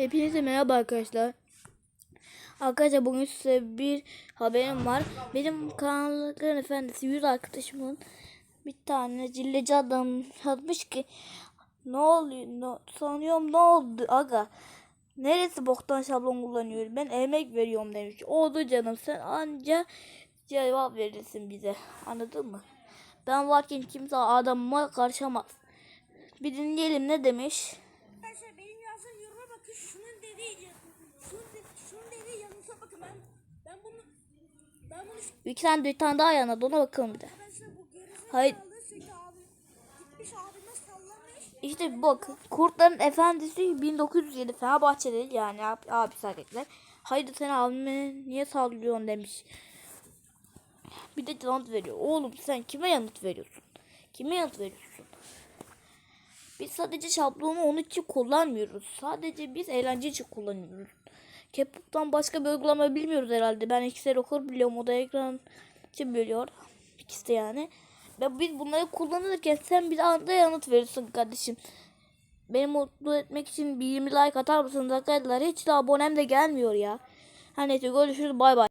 Hepinize merhaba arkadaşlar. Arkadaşlar bugün size bir haberim var. Benim kanalların efendisi yüz arkadaşımın bir tane cilleci adam yazmış ki ne oluyor? Ne, sanıyorum ne oldu? Aga neresi boktan şablon kullanıyor? Ben emek veriyorum demiş. Oldu canım sen anca cevap verirsin bize. Anladın mı? Ben varken kimse adamıma karışamaz. Bir dinleyelim ne demiş Arkadaşlar benim yazdığım yoruma bakın şunun dediği şunun, de, şunun dediği yanlışa bakın ben ben bunu ben bunu bir tane bir tane daha yana ona bakalım bir de Hayır. İşte bak Kurtların Efendisi 1907 Fenerbahçeli yani abi, abi hareketler. Haydi sen abime niye sallıyorsun demiş. Bir de yanıt veriyor. Oğlum sen kime yanıt veriyorsun? Kime yanıt veriyorsun? Biz sadece şablonu onun için kullanmıyoruz. Sadece biz eğlence için kullanıyoruz. Kepup'tan başka bir uygulama bilmiyoruz herhalde. Ben Excel okur biliyorum. O da ekran için biliyor. İkisi de yani. Ve biz bunları kullanırken sen bir anda yanıt verirsin kardeşim. Beni mutlu etmek için bir 20 like atar mısınız arkadaşlar? Hiç de abonem de gelmiyor ya. Her neyse görüşürüz bay bay.